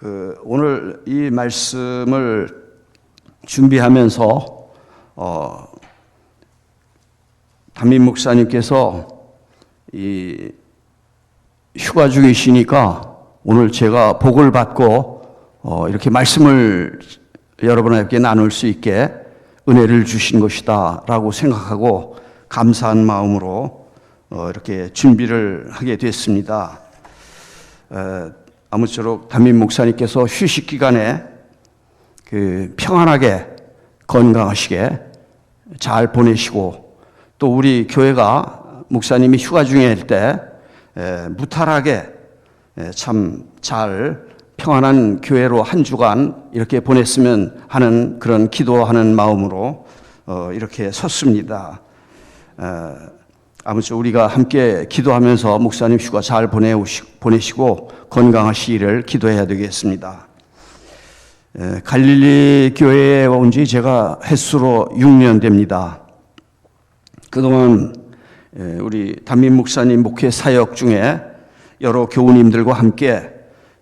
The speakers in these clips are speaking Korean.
그 오늘 이 말씀을 준비하면서 어 담임 목사님께서 이 휴가 중이시니까 오늘 제가 복을 받고 어 이렇게 말씀을 여러분에게 나눌 수 있게 은혜를 주신 것이다라고 생각하고 감사한 마음으로 어 이렇게 준비를 하게 됐습니다. 에, 아무쪼록 담임 목사님께서 휴식 기간에 그 평안하게 건강하시게 잘 보내시고 또 우리 교회가 목사님이 휴가 중일 때 에, 무탈하게 참 잘 평안한 교회로 한 주간 이렇게 보냈으면 하는 그런 기도하는 마음으로 어, 이렇게 섰습니다. 어, 아무쪼 우리가 함께 기도하면서 목사님 휴가 잘 보내시고 건강하시기를 기도해야 되겠습니다. 에, 갈릴리 교회에 온 지 제가 횟수로 6년 됩니다. 그동안 에, 우리 담임 목사님 목회 사역 중에 여러 교우님들과 함께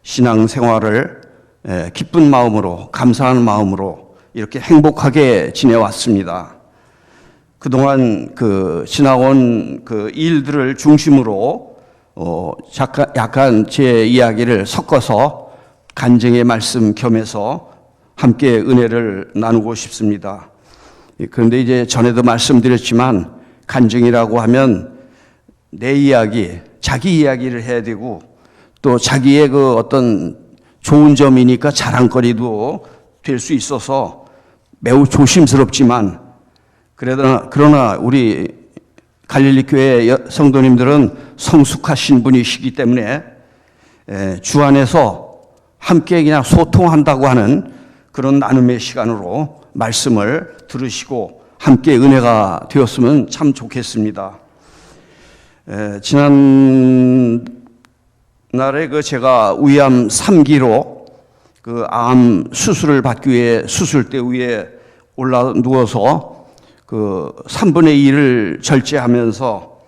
신앙 생활을 에, 기쁜 마음으로 감사하는 마음으로 이렇게 행복하게 지내왔습니다. 그동안 그 지나온 그 일들을 중심으로 어 약간, 약간 제 이야기를 섞어서 간증의 말씀 겸해서 함께 은혜를 나누고 싶습니다. 예, 그런데 이제 전에도 말씀드렸지만 간증이라고 하면 내 이야기, 자기 이야기를 해야 되고 또 자기의 그 어떤 좋은 점이니까 자랑거리도 될 수 있어서 매우 조심스럽지만 그러나, 그러나 우리 갈릴리 교회 성도님들은 성숙하신 분이시기 때문에 에, 주 안에서 함께 그냥 소통한다고 하는 그런 나눔의 시간으로 말씀을 들으시고 함께 은혜가 되었으면 참 좋겠습니다. 에, 지난 날에 그 제가 위암 3기로 그 암 수술을 받기 위해 수술대 위에 올라 누워서 그 3분의 1을 절제하면서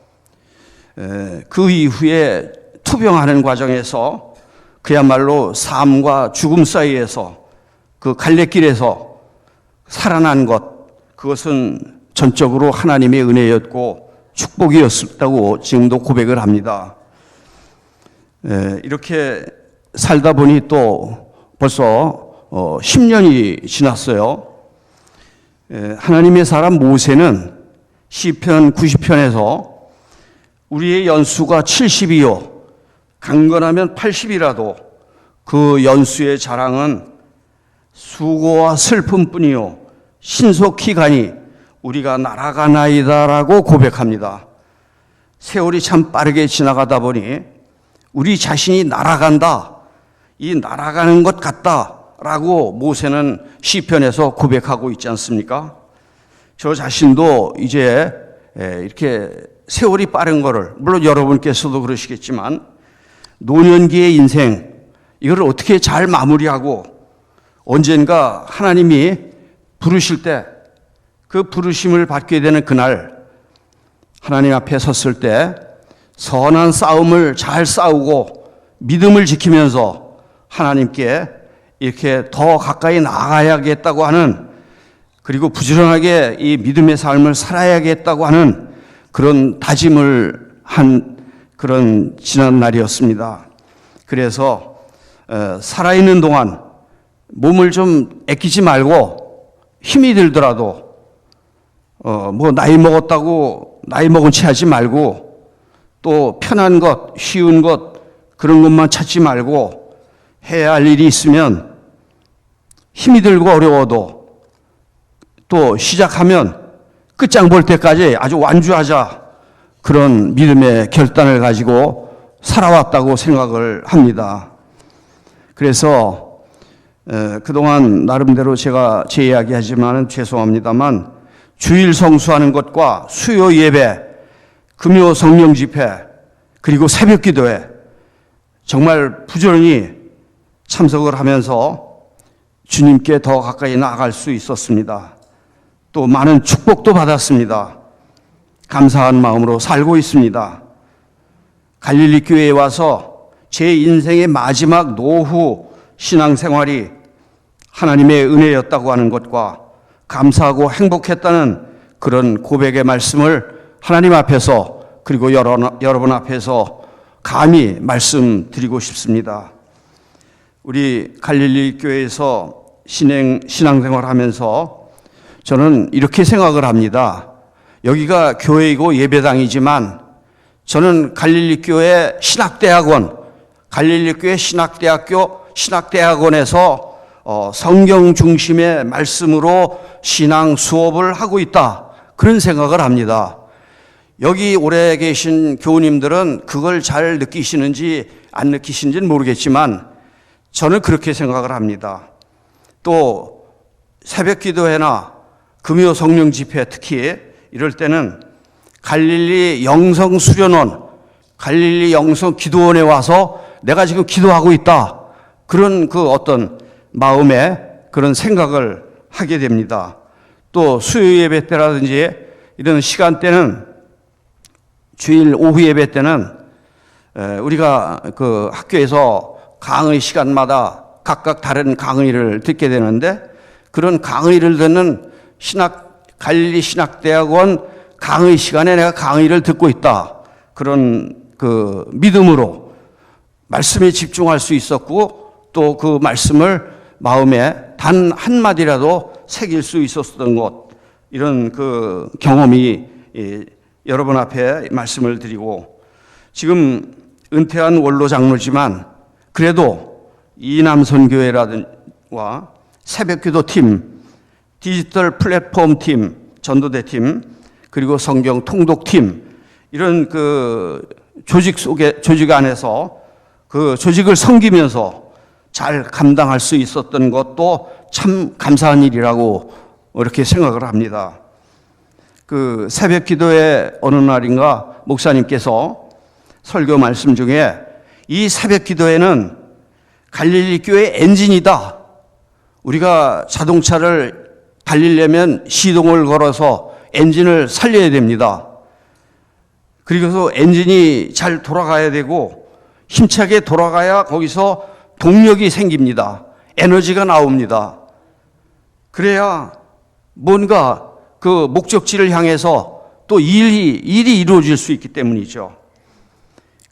그 이후에 투병하는 과정에서 그야말로 삶과 죽음 사이에서 그 갈래길에서 살아난 것 그것은 전적으로 하나님의 은혜였고 축복이었다고 지금도 고백을 합니다. 이렇게 살다 보니 또 벌써 10년이 지났어요. 하나님의 사람 모세는 시편 90편에서 우리의 연수가 70이요 강건하면 80이라도 그 연수의 자랑은 수고와 슬픔뿐이요 신속히 가니 우리가 날아가나이다라고 고백합니다. 세월이 참 빠르게 지나가다 보니 우리 자신이 날아간다. 이 날아가는 것 같다. 라고 모세는 시편에서 고백하고 있지 않습니까? 저 자신도 이제 이렇게 세월이 빠른 거를 물론 여러분께서도 그러시겠지만 노년기의 인생 이걸 어떻게 잘 마무리하고 언젠가 하나님이 부르실 때 그 부르심을 받게 되는 그날 하나님 앞에 섰을 때 선한 싸움을 잘 싸우고 믿음을 지키면서 하나님께 이렇게 더 가까이 나아가야겠다고 하는 그리고 부지런하게 이 믿음의 삶을 살아야겠다고 하는 그런 다짐을 한 그런 지난 날이었습니다. 그래서 살아있는 동안 몸을 좀 아끼지 말고 힘이 들더라도 어 뭐 나이 먹었다고 나이 먹은 채 하지 말고 또 편한 것, 쉬운 것 그런 것만 찾지 말고 해야 할 일이 있으면 힘이 들고 어려워도 또 시작하면 끝장 볼 때까지 아주 완주하자 그런 믿음의 결단을 가지고 살아왔다고 생각을 합니다. 그래서 그동안 나름대로 제가 제 이야기 하지만 죄송합니다만 주일 성수하는 것과 수요 예배, 금요 성령 집회, 그리고 새벽 기도에 정말 부지런히 참석을 하면서 주님께 더 가까이 나아갈 수 있었습니다. 또 많은 축복도 받았습니다. 감사한 마음으로 살고 있습니다. 갈릴리 교회에 와서 제 인생의 마지막 노후 신앙생활이 하나님의 은혜였다고 하는 것과 감사하고 행복했다는 그런 고백의 말씀을 하나님 앞에서 그리고 여러- 여러분 앞에서 감히 말씀드리고 싶습니다. 우리 갈릴리 교회에서 신행 신앙생활 하면서 저는 이렇게 생각을 합니다. 여기가 교회이고 예배당이지만 저는 갈릴리 교회 신학대학원, 갈릴리 교회 신학대학교 신학대학원에서 어, 성경 중심의 말씀으로 신앙 수업을 하고 있다. 그런 생각을 합니다. 여기 오래 계신 교우님들은 그걸 잘 느끼시는지 안 느끼시는지는 모르겠지만 저는 그렇게 생각을 합니다. 또 새벽 기도회나 금요 성령 집회 특히 이럴 때는 갈릴리 영성 수련원, 갈릴리 영성 기도원에 와서 내가 지금 기도하고 있다. 그런 그 어떤 마음에 그런 생각을 하게 됩니다. 또 수요 예배 때라든지 이런 시간대는 주일 오후 예배 때는 에, 우리가 그 학교에서 강의 시간마다 각각 다른 강의를 듣게 되는데 그런 강의를 듣는 신학 갈릴리 신학대학원 강의 시간에 내가 강의를 듣고 있다. 그런 그 믿음으로 말씀에 집중할 수 있었고 또 그 말씀을 마음에 단 한 마디라도 새길 수 있었던 것 이런 그 경험이 예, 여러분 앞에 말씀을 드리고 지금 은퇴한 원로 장로지만 그래도 이남 선교회라든와 새벽기도 팀, 디지털 플랫폼 팀, 전도대 팀, 그리고 성경 통독 팀 이런 그 조직 속에 조직 안에서 그 조직을 섬기면서 잘 감당할 수 있었던 것도 참 감사한 일이라고 이렇게 생각을 합니다. 그 새벽 기도의 어느 날인가 목사님께서 설교 말씀 중에 이 새벽 기도에는 갈릴리 교회 엔진이다. 우리가 자동차를 달리려면 시동을 걸어서 엔진을 살려야 됩니다. 그리고서 엔진이 잘 돌아가야 되고 힘차게 돌아가야 거기서 동력이 생깁니다. 에너지가 나옵니다. 그래야 뭔가 그 목적지를 향해서 또 일이, 일이 이루어질 수 있기 때문이죠.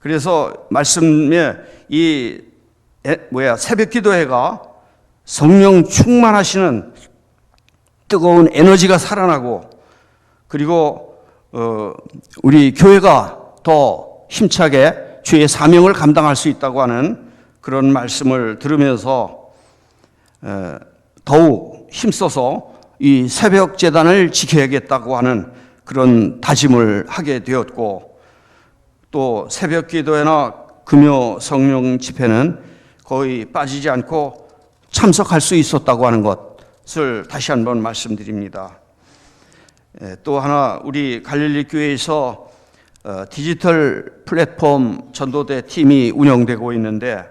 그래서 말씀에 이 에, 뭐야 새벽 기도회가 성령 충만하시는 뜨거운 에너지가 살아나고 그리고 어, 우리 교회가 더 힘차게 주의 사명을 감당할 수 있다고 하는 그런 말씀을 들으면서 에, 더욱 힘써서 이 새벽 재단을 지켜야겠다고 하는 그런 다짐을 하게 되었고 또 새벽 기도회나 금요 성령 집회는 거의 빠지지 않고 참석할 수 있었다고 하는 것을 다시 한번 말씀드립니다. 에, 또 하나 우리 갈릴리 교회에서 어, 디지털 플랫폼 전도대 팀이 운영되고 있는데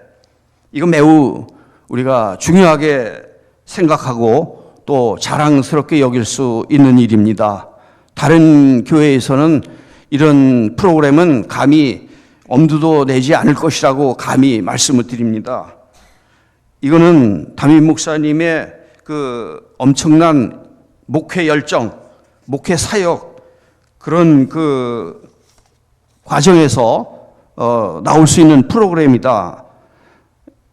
이거 매우 우리가 중요하게 생각하고 또 자랑스럽게 여길 수 있는 일입니다. 다른 교회에서는 이런 프로그램은 감히 엄두도 내지 않을 것이라고 감히 말씀을 드립니다. 이거는 담임 목사님의 그 엄청난 목회 열정, 목회 사역 그런 그 과정에서 어, 나올 수 있는 프로그램이다.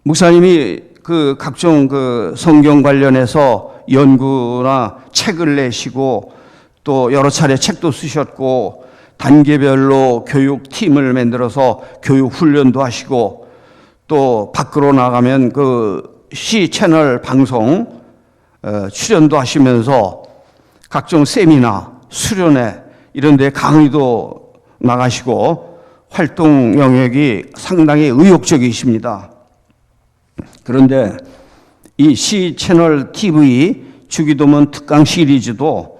목사님이 그 각종 그 성경 관련해서 연구나 책을 내시고 또 여러 차례 책도 쓰셨고 단계별로 교육 팀을 만들어서 교육 훈련도 하시고 또 밖으로 나가면 그시 채널 방송 어, 출연도 하시면서 각종 세미나 수련회 이런 데 강의도 나가시고 활동 영역이 상당히 의욕적이십니다. 그런데 이시 채널 TV 주기도문 특강 시리즈도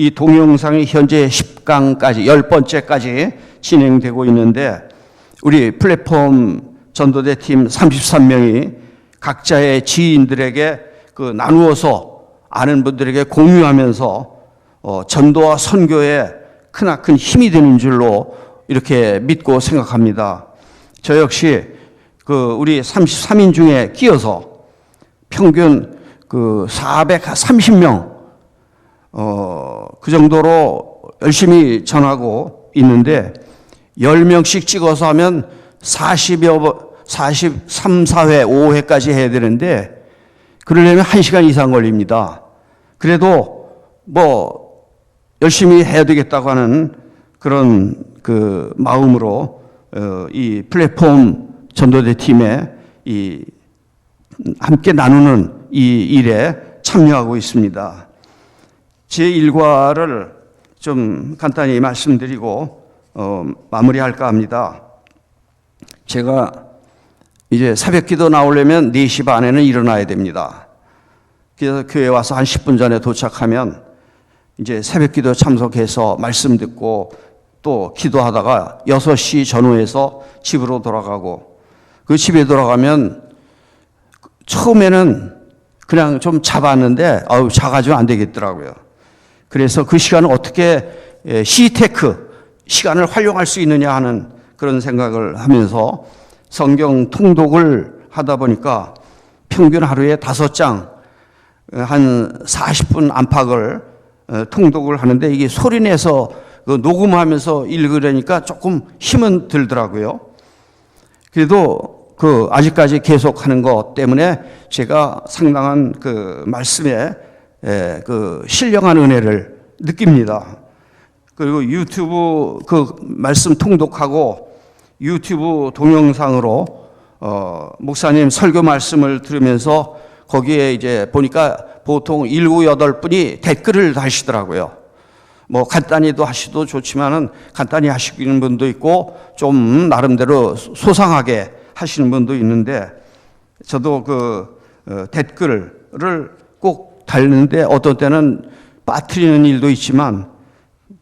이 동영상이 현재 10강까지 10번째까지 진행되고 있는데 우리 플랫폼 전도대 팀 33명이 각자의 지인들에게 그 나누어서 아는 분들에게 공유하면서 어, 전도와 선교에 크나큰 힘이 되는 줄로 이렇게 믿고 생각합니다. 저 역시 그 우리 33인 중에 끼어서 평균 그 430명 어, 그 정도로 열심히 전하고 있는데 10명씩 찍어서 하면 40여 번, 43, 4회, 5회까지 해야 되는데 그러려면 1시간 이상 걸립니다. 그래도 뭐 열심히 해야 되겠다고 하는 그런 그 마음으로 어, 이 플랫폼 전도대 팀에 이 함께 나누는 이 일에 참여하고 있습니다. 제 일과를 좀 간단히 말씀드리고 어, 마무리할까 합니다. 제가 이제 새벽 기도 나오려면 4시 반에는 일어나야 됩니다. 그래서 교회 와서 한 10분 전에 도착하면 이제 새벽 기도 참석해서 말씀 듣고 또 기도하다가 6시 전후에서 집으로 돌아가고 그 집에 돌아가면 처음에는 그냥 좀 잡았는데 아우 작아지면 안 되겠더라고요. 그래서 그 시간을 어떻게 예, 시테크 시간을 활용할 수 있느냐 하는 그런 생각을 하면서 성경 통독을 하다 보니까 평균 하루에 다섯 장, 한 40분 안팎을 어, 통독을 하는데 이게 소리 내서 그 녹음하면서 읽으려니까 조금 힘은 들더라고요. 그래도 그 아직까지 계속 하는 것 때문에 제가 상당한 그 말씀에 에, 그 신령한 은혜를 느낍니다. 그리고 유튜브 그 말씀 통독하고 유튜브 동영상으로 어, 목사님 설교 말씀을 들으면서 거기에 이제 보니까 보통 일곱 여덟 분이 댓글을 다시더라고요. 뭐 간단히도 하시도 좋지만은 간단히 하시는 분도 있고 좀 나름대로 소상하게 하시는 분도 있는데 저도 그 어, 댓글을 꼭 달는데 어떤 때는 빠뜨리는 일도 있지만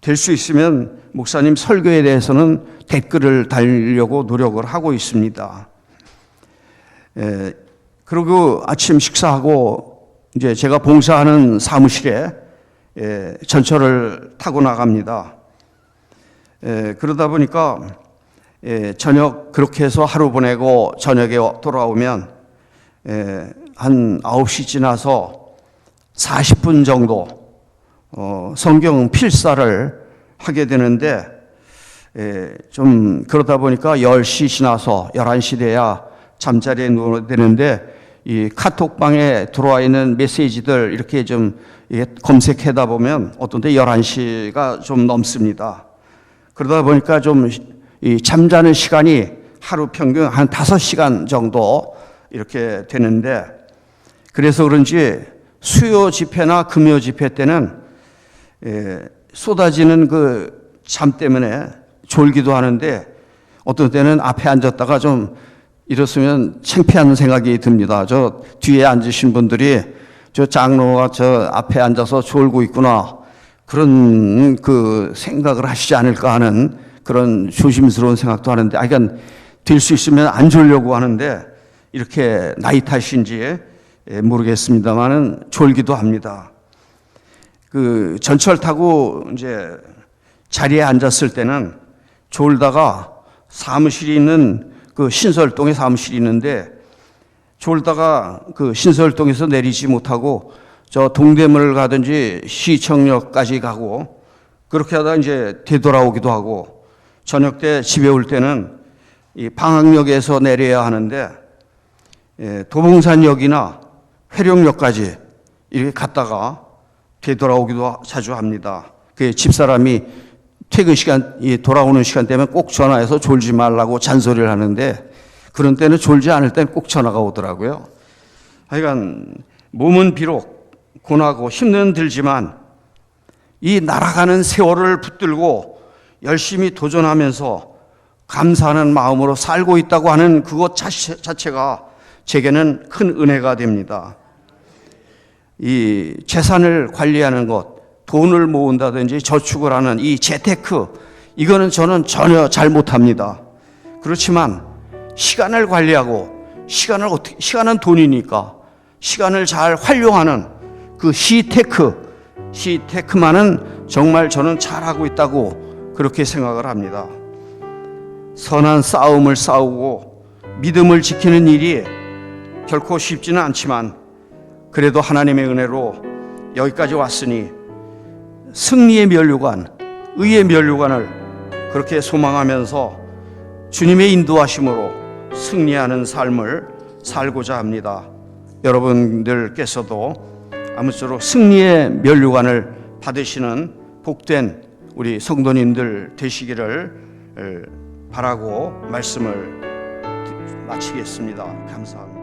될 수 있으면 목사님 설교에 대해서는 댓글을 달려고 노력을 하고 있습니다. 에, 그리고 아침 식사하고 이제 제가 봉사하는 사무실에 에, 전철을 타고 나갑니다. 에, 그러다 보니까 에, 저녁 그렇게 해서 하루 보내고 저녁에 돌아오면 에, 한 9시 지나서 40분 정도 어, 성경 필사를 하게 되는데 에, 좀 그러다 보니까 10시 지나서 11시 돼야 잠자리에 누워야 되는데 이 카톡방에 들어와 있는 메시지들 이렇게 좀 예, 검색하다 보면 어떤 때 11시가 좀 넘습니다. 그러다 보니까 좀이 잠자는 시간이 하루 평균 한 5시간 정도 이렇게 되는데 그래서 그런지 수요 집회나 금요 집회 때는 예, 쏟아지는 그 잠 때문에 졸기도 하는데 어떤 때는 앞에 앉았다가 좀 이렇으면 창피한 생각이 듭니다. 저 뒤에 앉으신 분들이 저 장로가 저 앞에 앉아서 졸고 있구나. 그런 그 생각을 하시지 않을까 하는 그런 조심스러운 생각도 하는데, 아, 그러니까 될 수 있으면 안 졸려고 하는데 이렇게 나이 탓인지 모르겠습니다만은 졸기도 합니다. 그 전철 타고 이제 자리에 앉았을 때는 졸다가 사무실이 있는 그 신설동에 사무실이 있는데 졸다가 그 신설동에서 내리지 못하고 저 동대문을 가든지 시청역까지 가고 그렇게 하다 이제 되돌아오기도 하고 저녁 때 집에 올 때는 이 방학역에서 내려야 하는데 예, 도봉산역이나 회룡역까지 이렇게 갔다가 되돌아오기도 자주 합니다. 그 집사람이 퇴근 시간, 돌아오는 시간 되면 꼭 전화해서 졸지 말라고 잔소리를 하는데 그런 때는 졸지 않을 때는 꼭 전화가 오더라고요. 하여간 몸은 비록 고나고 힘은 들지만 이 날아가는 세월을 붙들고 열심히 도전하면서 감사하는 마음으로 살고 있다고 하는 그것 자체가 제게는 큰 은혜가 됩니다. 이 재산을 관리하는 것, 돈을 모은다든지 저축을 하는 이 재테크, 이거는 저는 전혀 잘 못합니다. 그렇지만 시간을 관리하고 시간을 어떻게, 시간은 돈이니까 시간을 잘 활용하는 그 시테크, 시테크만은 정말 저는 잘하고 있다고 그렇게 생각을 합니다. 선한 싸움을 싸우고 믿음을 지키는 일이 결코 쉽지는 않지만 그래도 하나님의 은혜로 여기까지 왔으니 승리의 면류관, 의의 면류관을 그렇게 소망하면서 주님의 인도하심으로 승리하는 삶을 살고자 합니다. 여러분들께서도 아무쪼록 승리의 면류관을 받으시는 복된 우리 성도님들 되시기를 바라고 말씀을 마치겠습니다. 감사합니다.